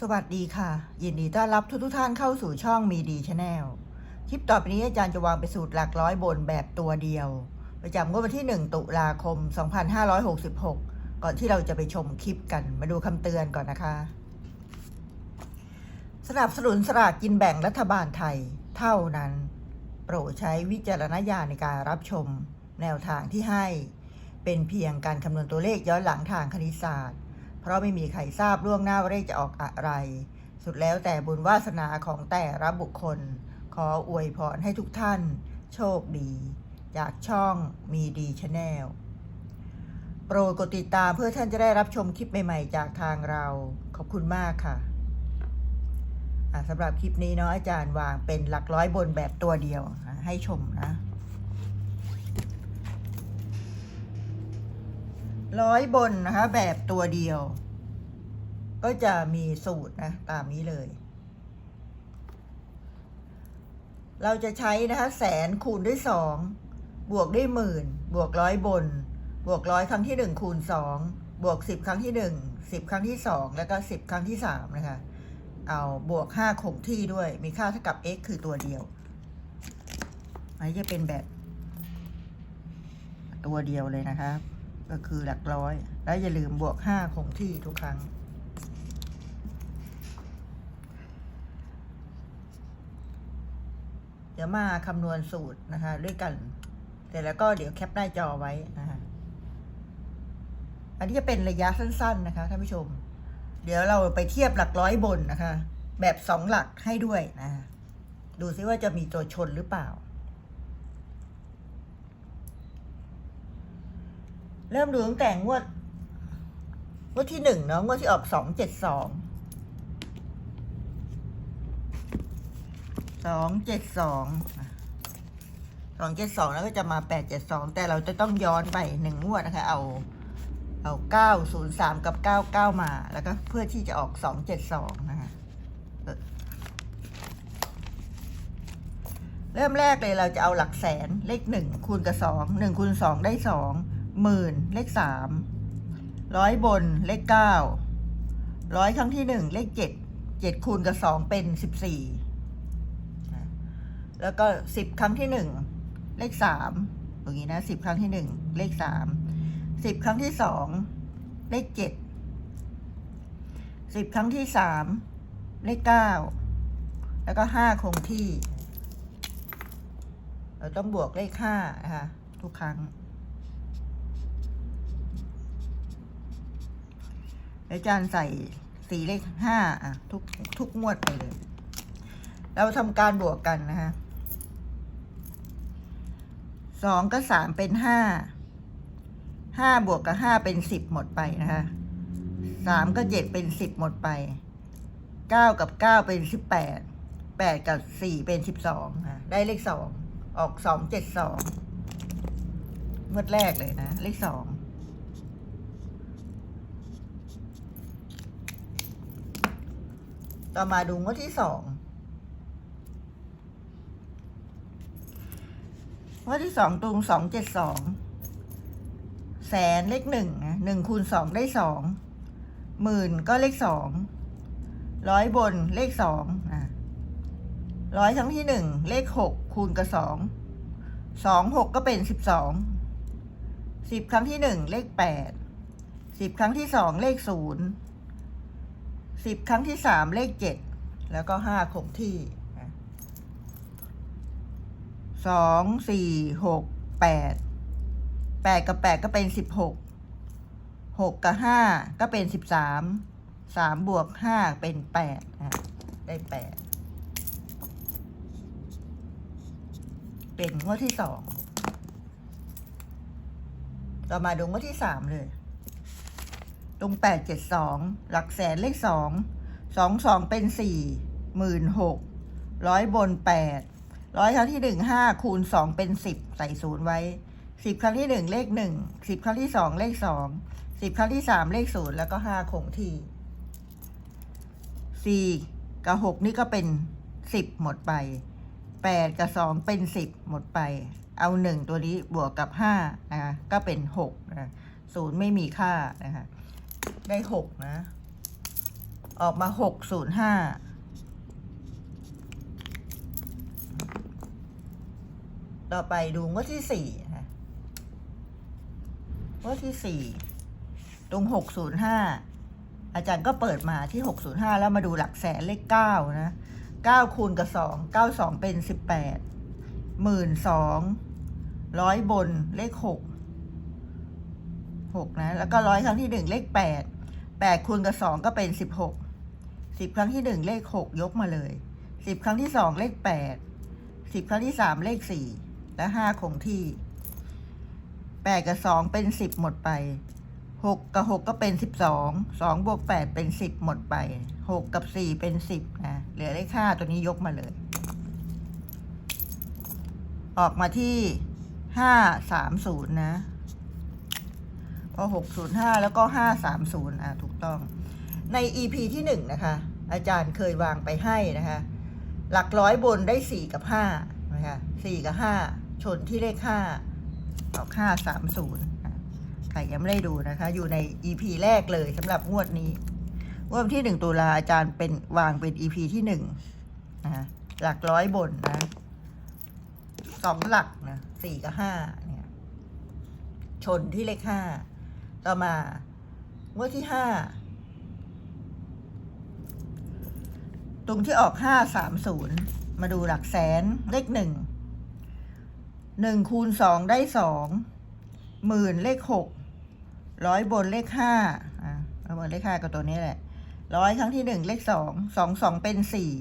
สวัสดีค่ะ ยินดีต้อนรับทุกทุกท่านเข้าสู่ช่องมีดีชาแนลคลิปต่อไปนี้อาจารย์จะวางไปสูตรหลักร้อยบนแบบตัวเดียว ประจำงวดวันที่ 1 ตุลาคม 2566 ก่อนที่เราจะไปชมคลิปกันมาดูคำเตือนก่อนนะคะ สนับสนุนสลากกินแบ่งรัฐบาลไทย เท่านั้น โปรดใช้วิจารณญาณในการรับชม แนวทางที่ให้ เป็นเพียงการคำนวณตัวเลขย้อนหลังทางคณิตศาสตร์ เพราะไม่มีใครทราบล่วงหน้าว่าเลขจะออกอะไร สุดแล้วแต่บุญวาสนาของแต่ละบุคคล ขออวยพรให้ทุกท่าน โชคดี จากช่องมีดีชาแนลโปรดกดติดตามเพื่อท่านจะได้รับชมคลิปใหม่ๆ จากทางเรา ขอบคุณมากค่ะสำหรับคลิปนี้เนาะอาจารย์วางเป็นหลักร้อยบนแบบตัวเดียว ให้ชมนะ ร้อยบนนะคะ แบบตัวเดียว ก็จะมีสูตรนะ ตามนี้เลย เราจะใช้นะคะ แสนคูณด้วยสองบวกด้วยหมื่น บวกร้อยบน บวกร้อยครั้งที่หนึ่งคูณสองบวกสิบครั้งที่หนึ่งสิบครั้งที่สองแล้วก็สิบครั้งที่สามนะคะ เอาบวกห้าคงที่ด้วย มีค่าเท่ากับ x คือตัวเดียวอันนี้จะเป็นแบบ ตัวเดียวเลยนะคะ ก็คือหลักร้อย แล้วอย่าลืมบวกห้าคงที่ทุกครั้ง เดี๋ยวมาคำนวณสูตรนะคะ ด้วยกันเสร็จแล้วก็เดี๋ยวแคปหน้าจอไว้นะคะอันนี้จะเป็นระยะสั้น ๆ นะคะท่านผู้ชม เดี๋ยวเราไปเทียบหลักร้อยบนนะคะ แบบสองหลักให้ด้วยนะะดูซิว่าจะมีตัวชนหรือเปล่า เริ่มดูตั้งแต่งวดงวดที่หนึ่งเนาะงวดที่ออกสองเจ็ดสองสองเจ็ดสองสองเจ็ดสองแล้วก็จะมาแปดเจ็ดสองแต่เราจะต้องย้อนไปหนึ่งงวดนะคะ เอา เอาเก้าศูนย์สามกับเก้าเก้ามา แล้วก็เพื่อที่จะออกสองเจ็ดสองนะคะเออเริ่มแรกเลยเราจะเอาหลักแสนเลขหนึ่งคูณกับสองหนึ่งคูณสองได้สอง หมื่นเลขสามร้อยบนเลขเก้าร้อยครั้งที่หนึ่งเลขเจ็ดเจ็ดคูณกับสองเป็นสิบสี่แล้วก็สิบครั้งที่หนึ่งเลขสามอย่างนี้นะสิบครั้งที่หนึ่งเลขสามสิบครั้งที่สองเลขเจ็ดสิบครั้งที่สามเลขเก้าแล้วก็ห้าคงที่ เราต้องบวกเลขห้านะคะทุกครั้ง อาจารย์ใส่สีเลขห้าอะทุกทุกงวดไปเลย เราทำการบวกกันนะคะสองกับสามเป็นห้าห้าบวกกับห้าเป็นสิบหมดไปนะคะสามกับเจ็ดเป็นสิบหมดไปเก้ากับเก้าเป็นสิบแปดแปดกับสี่เป็นสิบสองอะได้เลขสองออกสองเจ็ดสองงวดแรกเลยนะ เลขสอง ต่อมาดูงวดที่สองงวดที่สองตรงสองเจ็ดสองแสนเลขหนึ่งหนึ่งคูณสองได้สองหมื่นก็เลขสองร้อยบนเลขสองร้อยครั้งที่หนึ่งเลขหกคูณกับสองสองหกก็เป็นสิบสองสิบครั้งที่หนึ่งเลขแปดสิบครั้งที่สองเลขศูนย์ สิบครั้งที่สามเลขเจ็ดแล้วก็ห้าคงที่สองสี่หกแปดแปดกับแปดก็เป็นสิบหกหกกับห้าก็เป็นสิบสามสามบวกห้าเป็นแปดได้แปดเป็นงวดที่สองต่อมาดูงวดที่สามเลย ตรงแปดเจ็ดสองหลักแสนเลขสองสองสองเป็นสี่หมื่นหกร้อยบนแปดร้อยครั้งที่หนึ่งห้าคูณสองเป็นสิบใส่ศูนย์ไว้สิบครั้งที่หนึ่งเลขหนึ่งสิบครั้งที่สองเลขสองสิบครั้งที่สามเลขศูนย์แล้วก็ห้าคงที่สี่กับหกนี่ก็เป็นสิบหมดไปแปดกับสองเป็นสิบหมดไป เอาหนึ่งตัวนี้บวกกับห้านะคะ ก็เป็นหกนะศูนย์ไม่มีค่านะคะ ได้หกนะ ออกมาหกศูนย์ห้าต่อไปดูงวดที่สี่นะคะงวดที่สี่ตรงหกศูนย์ห้าอาจารย์ก็เปิดมาที่หกศูนย์ห้าแล้วมาดูหลักแสนเลขเก้านะเก้าคูณกับสองเก้าสองเป็นสิบแปดหมื่นสองร้อยบนเลขหก หกนะ แล้วก็ร้อยครั้งที่หนึ่งเลขแปดแปดคูณกับสองก็เป็นสิบหกสิบครั้งที่หนึ่งเลขหกยกมาเลยสิบครั้งที่สองเลขแปดสิบครั้งที่สามเลขสี่และห้าคงที่แปดกับสองเป็นสิบหมดไปหกกับหกก็เป็นสิบสองสองบวกแปดเป็นสิบหมดไปหกกับสี่เป็นสิบนะเหลือเลขห้าตัวนี้ยกมาเลย ออกมาที่ห้าสามศูนย์นะ พอหกศูนย์ห้าแล้วก็ห้าสามศูนย์อะ ถูกต้อง ใน EP ที่หนึ่งนะคะ อาจารย์เคยวางไปให้นะคะ หลักร้อยบนได้สี่กับห้านะคะสี่กับห้าชนที่เลขห้าออกห้าสามศูนย์ใครยังไม่ได้ดูนะคะ อยู่ใน EP แรกเลยสำหรับงวดนี้งวดที่หนึ่งตุลาอาจารย์เป็นวางเป็น EP ที่หนึ่งนะคะหลักร้อยบนนะสองหลักนะสี่กับห้าเนี่ย ชนที่เลขห้า ต่อมางวดที่ห้าตรงที่ออกห้าสามศูนย์มาดูหลักแสนเลขหนึ่งหนึ่งคูณสองได้สองหมื่นเลขหกร้อยบนเลขห้าอะบนเลขห้าก็ตัวนี้แหละร้อยครั้งที่หนึ่งเลขสองสองสองเป็นสี่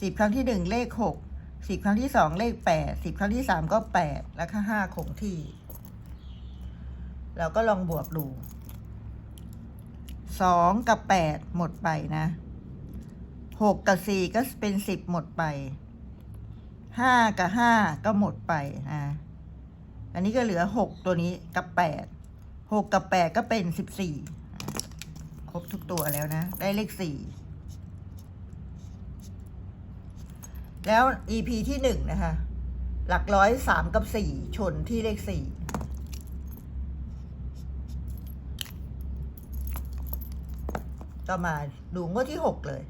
สิบครั้งที่หนึ่งเลขหกสิบครั้งที่สองเลขแปดสิบครั้งที่สามก็แปดแล้วก็ห้าคงที่ เราก็ลองบวกดูสองกับแปดหมดไปนะหกกับสี่ก็เป็นสิบหมดไปห้ากับห้าก็หมดไปนะอันนี้ก็เหลือหกตัวนี้กับแปดหกกับแปดก็เป็นสิบสี่ครบทุกตัวแล้วนะ ได้เลขสี่แล้ว EP ที่หนึ่งนะคะ หลักร้อยสามกับสี่ชนที่เลขสี่ ก็มาดูงวดที่หกเลย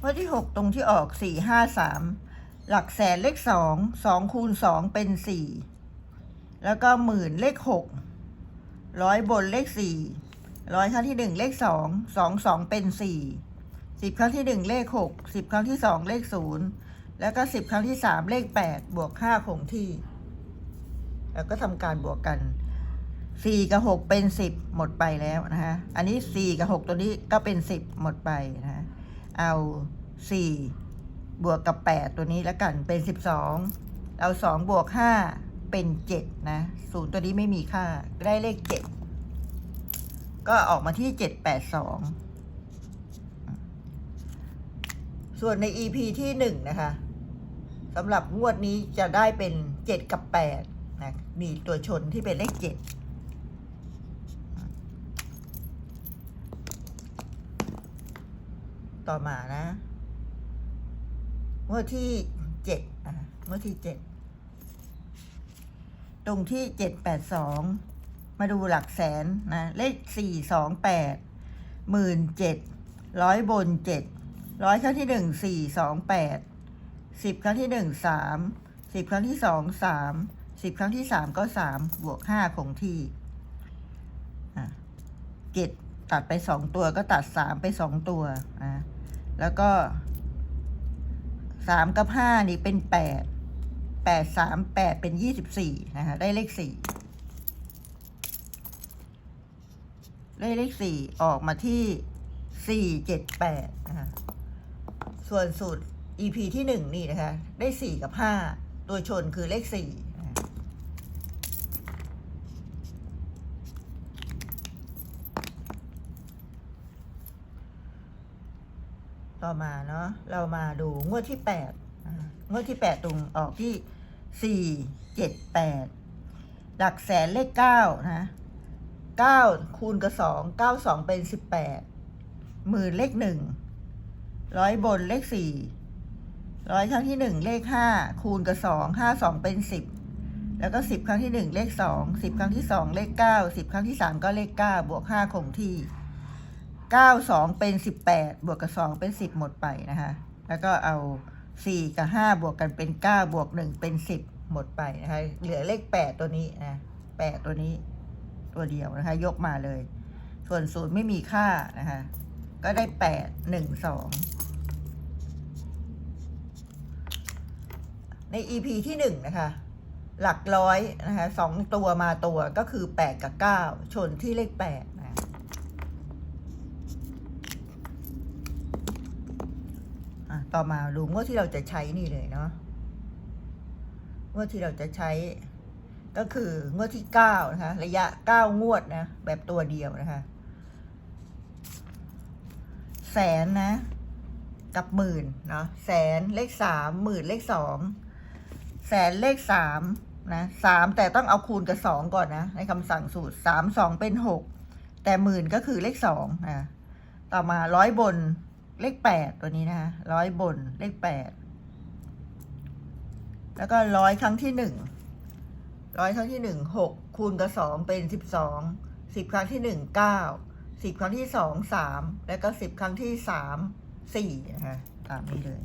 งวดที่หกตรงที่ออกสี่ห้าสามหลักแสนเลขสองสองคูณสองเป็นสี่แล้วก็หมื่นเลขหกร้อยบนเลขสี่ร้อยครั้งที่หนึ่งเลขสองสองสองเป็นสี่สิบครั้งที่หนึ่งเลขหกสิบครั้งที่สองเลขศูนย์แล้วก็สิบครั้งที่สามเลขแปดบวกห้าคงที่ แล้วก็ทำการบวกกัน สี่กับหกเป็นสิบหมดไปแล้วนะฮะอันนี้สี่กับหกตัวนี้ก็เป็นสิบหมดไปนะะเอาสี่บวกกับแปดตัวนี้แล้วกันเป็นสิบสองเอาสองบวกห้าเป็นเจ็ดนะศูนย์ตัวนี้ไม่มีค่าได้เลขเจ็ดก็ออกมาที่เจ็ดแปดสองส่วนใน EP ที่หนึ่งนะคะสำหรับงวดนี้จะได้เป็นเจ็ดกับแปดนะมีตัวชนที่เป็นเลขเจ็ด ต่อมานะงวดที่เจ็ดอะงวดที่เจ็ดตรงที่เจ็ดแปดสองมาดูหลักแสนนะเลขสี่สองแปดหมื่นเจ็ดร้อยบนเจ็ดร้อยครั้งที่หนึ่งสี่สองแปดสิบครั้งที่หนึ่งสามสิบครั้งที่สองสามสิบครั้งที่สามก็สามบวกห้าคงที่เจ็ดตัดไปสองตัวก็ตัดสามไปสองตัวอะ แล้วก็สามกับห้านี่เป็นแปดแปดสามแปดเป็นยี่สิบสี่นะคะได้เลขสี่ได้เลขสี่ออกมาที่สี่เจ็ดแปดนะคะส่วนสูตร EP ที่หนึ่งนี่นะคะ ได้สี่กับห้าตัวชนคือเลขสี่นะคะ ต่อมาเนาะเรามาดูงวดที่แปดงวดที่แปดตรงออกที่สี่เจ็ดแปดหลักแสนเลขเก้านะเก้าคูณกับสองเก้าสองเป็นสิบแปดหมื่นเลขหนึ่งร้อยบนเลขสี่ร้อยครั้งที่หนึ่งเลขห้าคูณกับสองห้าสองเป็นสิบแล้วก็สิบครั้งที่หนึ่งเลขสองสิบครั้งที่สองเลขเก้าสิบครั้งที่สามก็เลขเก้าบวกห้าคงที่ เก้าสองเป็นสิบแปดบวกกับสองเป็นสิบหมดไปนะคะแล้วก็เอาสี่กับห้าบวกกันเป็นเก้าบวกหนึ่งเป็นสิบหมดไปนะคะเหลือเลขแปดตัวนี้นะแปดตัวนี้ตัวเดียวนะคะยกมาเลย ส่วนศูนย์ไม่มีค่านะคะก็ได้แปดหนึ่งสองใน EP ที่หนึ่งนะคะ หลักร้อยนะคะสองตัวมาตัวก็คือแปดกับเก้าชนที่เลขแปดนะ อะต่อมาดูงวดที่เราจะใช้นี่เลยเนาะงวดที่เราจะใช้ ก็คืองวดที่เก้านะคะ ระยะเก้างวดนะ แบบตัวเดียวนะคะ แสนนะ กับหมื่นเนาะแสนเลขสามหมื่นเลขสองแสนเลขสามนะสามแต่ต้องเอาคูณกับสองก่อนนะ ในคำสั่งสูตรสามสองเป็นหกแต่หมื่นก็คือเลขสองนะต่อมาร้อยบน เลขแปดตัวนี้นะคะร้อยบนเลขแปดแล้วก็ร้อยครั้งที่หนึ่งร้อยครั้งที่หนึ่งหกคูณกับสองเป็นสิบสองสิบครั้งที่หนึ่งเก้าสิบครั้งที่สองสามแล้วก็สิบครั้งที่สามสี่นะคะตามนี้เลย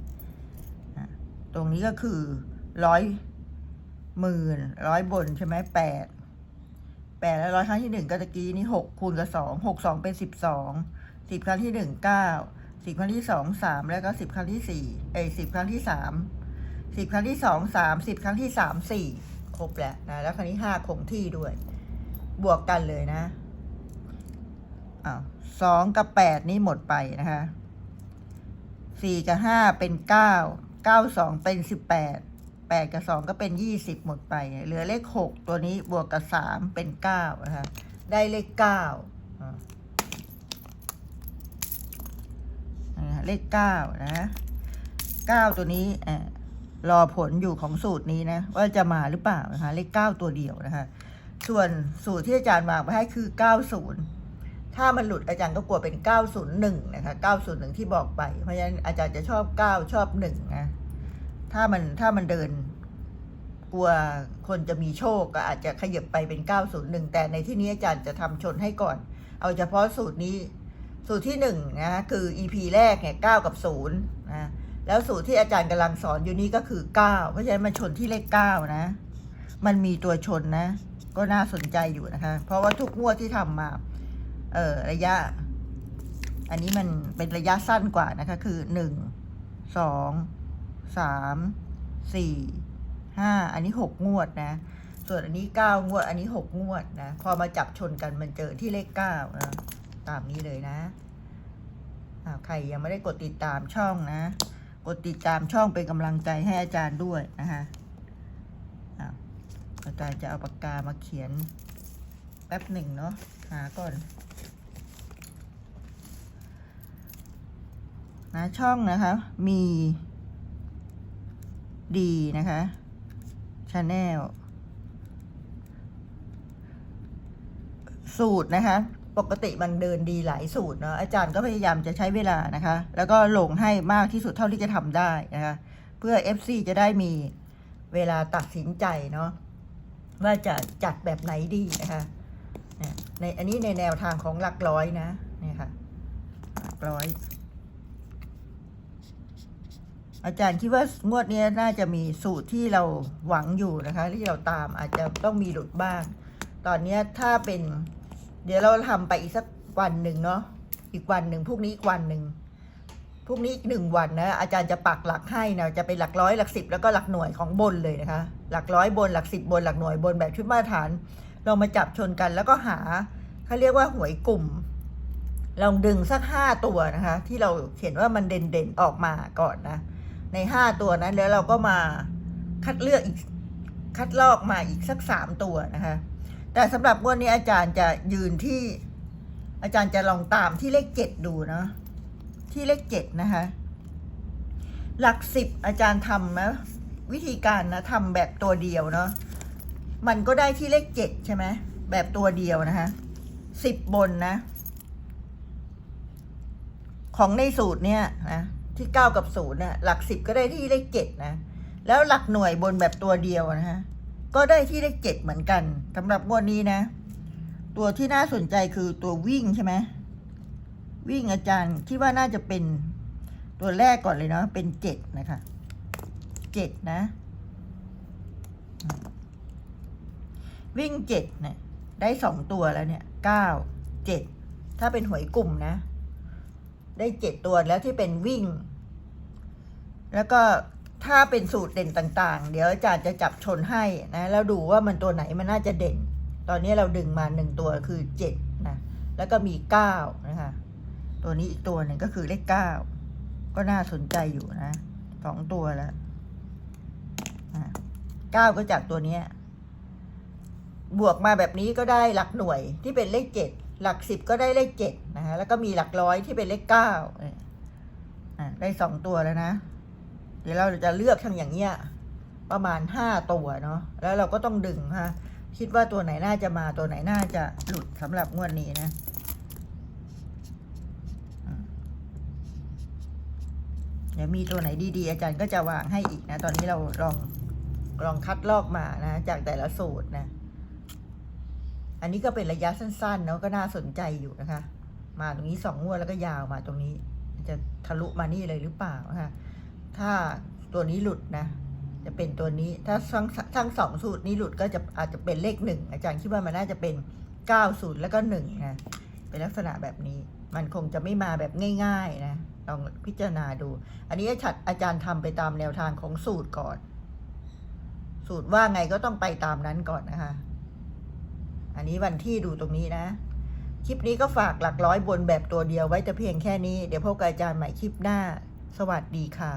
นะตรงนี้ก็คือร้อยหมื่นร้อยบนใช่ไหมแปดแปดแล้วร้อยครั้งที่หนึ่งก็ตะกี้นี่หกคูณกับสองหกสองเป็นสิบสองสิบครั้งที่หนึ่งเก้า สิบครั้งที่สองสามแล้วก็สิบครั้งที่สี่เอ้สิบครั้งที่สามสิบครั้งที่สองสามสิบครั้งที่สามสี่ครบแล้วนะแล้วครั้งที่ห้าคงที่ด้วย บวกกันเลยนะอ้าวสองกับแปดนี่หมดไปนะคะสี่กับห้าเป็นเก้าเก้าสองเป็นสิบแปดแปดกับสองก็เป็นยี่สิบหมดไป เหลือเลขหกตัวนี้บวกกับสามเป็นเก้านะคะได้เลขเก้า นะ เลขเก้านะเก้าตัวนี้รอผลอยู่ของสูตรนี้นะ ว่าจะมาหรือเปล่านะคะ เลขเก้าตัวเดียวนะคะ ส่วนสูตรที่อาจารย์วางไว้ให้คือเก้าศูนย์ถ้ามันหลุดอาจารย์ก็กลัวเป็นเก้าศูนย์หนึ่งนะคะเก้าศูนย์หนึ่งที่บอกไป เพราะฉะนั้นอาจารย์จะชอบเก้าชอบหนึ่งนะ ถ้ามันถ้ามันเดิน กลัวคนจะมีโชคก็อาจจะขยับไปเป็นเก้าศูนย์หนึ่งแต่ในที่นี้อาจารย์จะทำชนให้ก่อน เอาเฉพาะสูตรนี้ สูตรที่หนึ่งนะคือ EP แรกเนี่ยเก้ากับศูนย์นะแล้วสูตรที่อาจารย์กำลังสอนอยู่นี้ก็คือเก้าเพราะฉะนั้นมันชนที่เลขเก้านะ มันมีตัวชนนะ ก็น่าสนใจอยู่นะคะ เพราะว่าทุกงวดที่ทำมา เออระยะ อันนี้มันเป็นระยะสั้นกว่านะคะ คือหนึ่งสองสามสี่ห้าอันนี้หกงวดนะ ส่วนอันนี้เก้างวด อันนี้หกงวดนะ พอมาจับชนกันมันเจอที่เลขเก้านะ ตามนี้เลยนะใครยังไม่ได้กดติดตามช่องนะ กดติดตามช่องเป็นกำลังใจให้อาจารย์ด้วยนะคะอาอาจารย์จะเอาปากกามาเขียนแป๊บหนึ่งเนาะหาก่อนนะช่องนะคะ มีดีนะคะชาแนลสูตรนะคะ ปกติมันเดินดีหลายสูตรเนาะอาจารย์ก็พยายามจะใช้เวลานะคะ แล้วก็ลงให้มากที่สุดเท่าที่จะทำได้นะคะ เพื่อ FC จะได้มีเวลาตัดสินใจเนาะว่าจะจัดแบบไหนดีนะคะในอันนี้ในแนวทางของหลักร้อยนะนี่ค่ะหลักร้อย อาจารย์คิดว่างวดนี้น่าจะมีสูตรที่เราหวังอยู่นะคะ ที่เราตามอาจจะต้องมีหลุดบ้าง ตอนนี้ถ้าเป็น เดี๋ยวเราทำไปอีกสักวันหนึ่งเนาะอีกวันหนึ่งพรุ่งนี้อีกวันหนึ่งพรุ่งนี้อีกหนึ่งวันนะอาจารย์จะปักหลักให้นะจะเป็นหลักร้อยหลักสิบแล้วก็หลักหน่วยของบนเลยนะคะ หลักร้อยบนหลักสิบบนหลักหน่วยบนแบบชุดมาตรฐานเรามาจับชนกันแล้วก็หาเขาเรียกว่าหวยกลุ่มลองดึงสักห้าตัวนะคะ ที่เราเห็นว่ามันเด่นๆออกมาก่อนนะ ในห้าตัวนั้นแล้วเราก็มาคัดเลือกอีกคัดลอกมาอีกสักสามตัวนะคะ แต่สำหรับงวดนี้อาจารย์จะยืนที่ อาจารย์จะลองตามที่เลขเจ็ดดูเนาะที่เลขเจ็ดนะคะ หลักสิบอาจารย์ทำนะวิธีการนะทำแบบตัวเดียวเนาะมันก็ได้ที่เลขเจ็ดใช่ไหมแบบตัวเดียวนะคะสิบบนนะ ของในสูตรเนี่ยนะที่เก้ากับศูนย์เนี่ยหลักสิบก็ได้ที่เลขเจ็ดนะ แล้วหลักหน่วยบนแบบตัวเดียวนะฮะ ก็ได้ที่เลขเจ็ดเหมือนกันสำหรับงวดนี้นะ ตัวที่น่าสนใจคือตัววิ่งใช่ไหมวิ่งอาจารย์คิดว่าน่าจะเป็นตัวแรกก่อนเลยเนาะเป็นเจ็ดนะคะเจ็ดนะ วิ่งเจ็ดเนี่ยได้สองตัวแล้วเนี่ยเก้าเจ็ดถ้าเป็นหวยกลุ่มนะ ได้เจ็ดตัวแล้วที่เป็นวิ่ง แล้วก็ ถ้าเป็นสูตรเด่นต่างๆ เดี๋ยวอาจารย์จะจับชนให้นะแล้วดูว่ามันตัวไหนมันน่าจะเด่น ตอนนี้เราดึงมาหนึ่งตัวคือเจ็ดนะแล้วก็มีเก้านะคะตัวนี้อีกตัวหนึ่งก็คือเลขเก้าก็น่าสนใจอยู่นะสองตัวแล้วเก้าก็จากตัวเนี้ยบวกมาแบบนี้ก็ได้หลักหน่วยที่เป็นเลขเจ็ดหลักสิบก็ได้เลขเจ็ดนะคะแล้วก็มีหลักร้อยที่เป็นเลขเก้าได้สองตัวแล้วนะ เดี๋ยวเราจะเลือกทั้งอย่างเงี้ยประมาณห้าตัวเนาะแล้วเราก็ต้องดึงฮะคิดว่าตัวไหนน่าจะมาตัวไหนน่าจะหลุดสำหรับงวดนี้นะเดี๋ยวมีตัวไหนดีๆ อาจารย์ก็จะวางให้อีกนะ ตอนนี้เราลองลองคัดลอกมานะ จากแต่ละสูตรนะ อันนี้ก็เป็นระยะสั้นๆเนาะก็น่าสนใจอยู่นะคะ มาตรงนี้สองงวดแล้วก็ยาวมาตรงนี้ จะทะลุมานี่เลยหรือเปล่านะคะ ถ้าตัวนี้หลุดนะ จะเป็นตัวนี้ ถ้าทั้งทั้งสองสูตรนี้หลุดก็จะอาจจะเป็นเลขหนึ่งอาจารย์คิดว่ามันน่าจะเป็นเก้าศูนย์แล้วก็หนึ่งนะ เป็นลักษณะแบบนี้ มันคงจะไม่มาแบบง่าย ๆนะ ลองพิจารณาดู อันนี้อาจารย์อาจารย์ทำไปตามแนวทางของสูตรก่อน สูตรว่าไงก็ต้องไปตามนั้นก่อนนะคะ อันนี้วันที่ดูตรงนี้นะคลิปนี้ก็ฝากหลักร้อยบนแบบตัวเดียวไว้แต่เพียงแค่นี้ เดี๋ยวพบกับอาจารย์ใหม่คลิปหน้า สวัสดีค่ะ